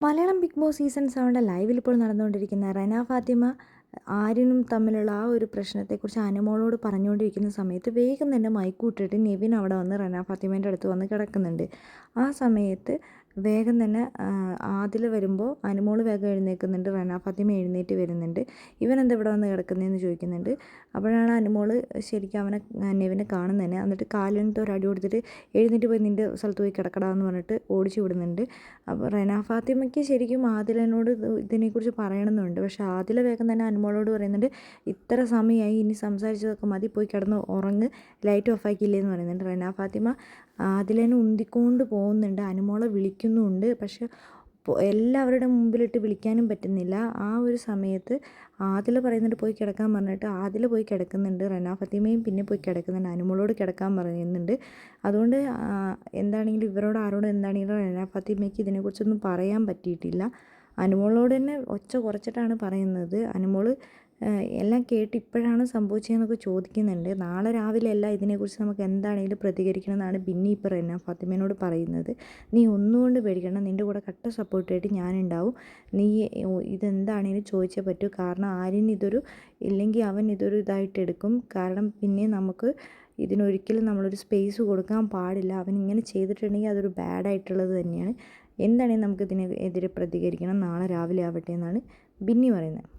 Malayalam big boss season സെവന്റെ ലൈവിൽ ഇപ്പോൾ നടന്നുകൊണ്ടിരിക്കുന്ന റന ഫാത്തിമ ആര്യനും തമ്മിലുള്ള ആ ഒരു പ്രശ്നത്തെക്കുറിച്ച് അനുമോളോട് പറഞ്ഞുകൊണ്ടിരിക്കുന്ന സമയത്ത് വേഗം തന്നെ മൈക്കൂട്ടിട്ട് നെവിൻ അവിടെ വന്ന് റന ഫാത്തിമേന്റെ അടുത്ത് വന്ന് കിടക്കുന്നുണ്ട്. ആ സമയത്ത് വേഗം തന്നെ ആദിൽ വരുമ്പോൾ അനുമോൾ വേഗം എഴുന്നേൽക്കുന്നുണ്ട് റന ഫാത്തിമ എഴുന്നേറ്റ് വരുന്നുണ്ട്. ഇവൻ എന്താ ഇവിടെ വന്ന് കിടക്കുന്നതെന്ന് ചോദിക്കുന്നുണ്ട്. അപ്പോഴാണ് അനുമോൾ ശരിക്കും അവനെ നെവിനെ കാണുന്നത്. എന്നിട്ട് കാലിനിട്ട് ഒരു അടി കൊടുത്തിട്ട് എഴുന്നേറ്റ് പോയി നിന്റെ സ്ഥലത്ത് പോയി കിടക്കടാന്ന് പറഞ്ഞിട്ട് ഓടിച്ചു വിടുന്നുണ്ട്. അപ്പോൾ റന ഫാത്തിമയ്ക്ക് ശരിക്കും ആദിലനോട് ഇതിനെക്കുറിച്ച് പറയണമെന്നുണ്ട്. പക്ഷേ ആദില വേഗം തന്നെ അനുമോളോട് പറയുന്നുണ്ട് ഇത്ര സമയമായി ഇനി സംസാരിച്ചതൊക്കെ മതി പോയി കിടന്ന് ഉറങ്ങ് ലൈറ്റ് ഓഫ് ആക്കിയില്ലേ എന്ന് പറയുന്നുണ്ട് റന. ഫാത്തിമ അതിലേനെ ഉന്തിക്കൊണ്ട് പോകുന്നുണ്ട്. അനുമോളെ വിളിക്കുന്നുമുണ്ട് പക്ഷെ എല്ലാവരുടെ മുമ്പിലിട്ട് വിളിക്കാനും പറ്റുന്നില്ല. ആ ഒരു സമയത്ത് ആദിൽ പറയുന്നുണ്ട് പോയി കിടക്കാൻ പറഞ്ഞിട്ട് ആദിൽ പോയി കിടക്കുന്നുണ്ട് റന. ഫത്തിമയും പിന്നെ പോയി കിടക്കുന്നുണ്ട് അനുമോളോട് കിടക്കാൻ പറയുന്നുണ്ട്. അതുകൊണ്ട് എന്താണെങ്കിലും ഇവരോട് ആരോടും എന്താണെങ്കിലും റന ഫത്തിമയ്ക്ക് ഇതിനെക്കുറിച്ചൊന്നും പറയാൻ പറ്റിയിട്ടില്ല. അനുമോളോട് തന്നെ ഒച്ച കുറച്ചിട്ടാണ് പറയുന്നത്. അനുമോൾ എല്ലാം കേട്ട് ഇപ്പോഴാണ് സംഭവിച്ചതെന്നൊക്കെ ചോദിക്കുന്നുണ്ട്. നാളെ രാവിലെ അല്ല ഇതിനെക്കുറിച്ച് നമുക്ക് എന്താണെങ്കിലും പ്രതികരിക്കണമെന്നാണ് ബിന്നി ഇപ്പോൾ റെന ഫാത്തിമേനോട് പറയുന്നത്. നീ ഒന്നുകൊണ്ട് പേടിക്കണം നിന്റെ കൂടെ കട്ട സപ്പോർട്ടായിട്ട് ഞാനുണ്ടാവും. നീ ഇതെന്താണെങ്കിലും ചോദിച്ചേ പറ്റൂ. കാരണം ആര്യൻ ഇതൊരു ഇല്ലെങ്കിൽ അവൻ ഇതൊരു ഇതായിട്ട് എടുക്കും. കാരണം പിന്നെ നമുക്ക് ഇതിനൊരിക്കലും നമ്മളൊരു സ്പേസ് കൊടുക്കാൻ പാടില്ല. അവൻ ഇങ്ങനെ ചെയ്തിട്ടുണ്ടെങ്കിൽ അതൊരു ബാഡായിട്ടുള്ളത് തന്നെയാണ്. എന്താണെങ്കിലും നമുക്ക് ഇതിനെതിരെ പ്രതികരിക്കണം. നാളെ രാവിലെ ആവട്ടെ എന്നാണ് ബിന്നി പറയുന്നത്.